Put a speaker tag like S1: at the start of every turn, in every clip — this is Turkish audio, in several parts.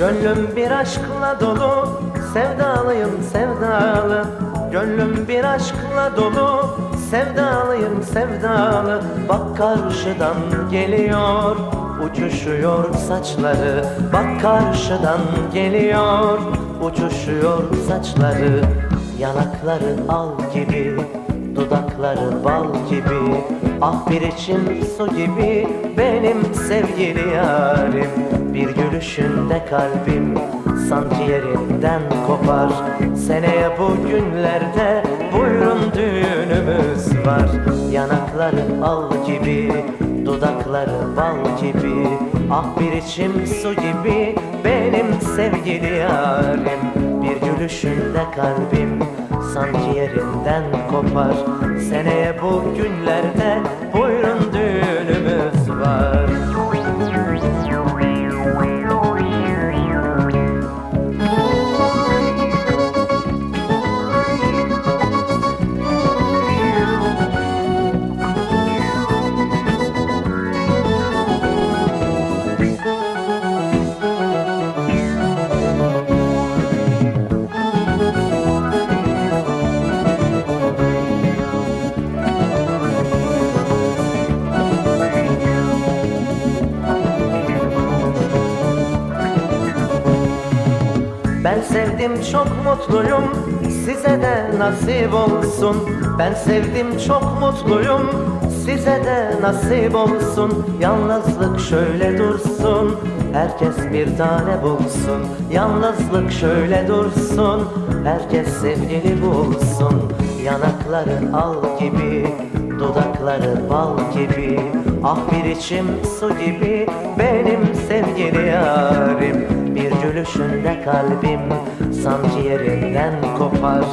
S1: Gönlüm bir aşkla dolu Sevdalıyım sevdalı. Gönlüm bir aşkla dolu Sevdalıyım sevdalı. Bak karşıdan geliyor Uçuşuyor saçları. Bak karşıdan geliyor Uçuşuyor saçları. Yanakları al gibi Dudakları bal gibi. Ah bir içim su gibi Benim sevgili yarim gülüşünde kalbim Sanki yerinden kopar. Seneye bu günlerde Buyurun düğünümüz var. Yanakları al gibi Dudakları bal gibi. Ah bir içim su gibi Benim sevgili yarim Bir gülüşünde kalbim Sanki yerinden kopar. Seneye bu günlerde Buyurun Ben sevdim çok mutluyum. Size de nasip olsun. Ben sevdim çok mutluyum. Size de nasip olsun. Yalnızlık şöyle dursun. Herkes bir tane bulsun. Yalnızlık şöyle dursun. Herkes sevgili bulsun. Yanakları al gibi Dudakları bal gibi. Ah bir içim su gibi Benim sevgili gülüşünde kalbim Sanki yerinden kopar.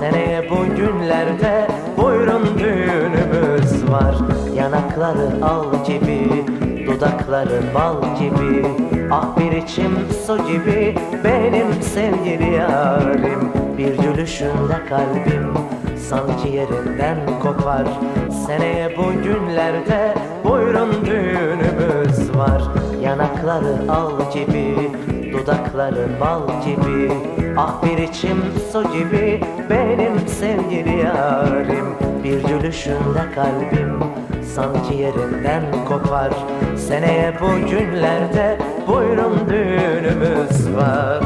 S1: Seneye bu günlerde Buyurun düğünümüz var. Yanakları al gibi Dudakları bal gibi. Ah bir içim su gibi Benim sevgili yarim Bir gülüşünde kalbim Sanki yerinden kopar. Seneye bu günlerde Buyurun düğünümüz var. Yanakları al gibi Dudakları bal gibi. Ah bir içim su gibi Benim sevgili yarim. Bir gülüşünde kalbim Sanki yerinden kopar. Seneye bu günlerde Buyurun düğünümüz var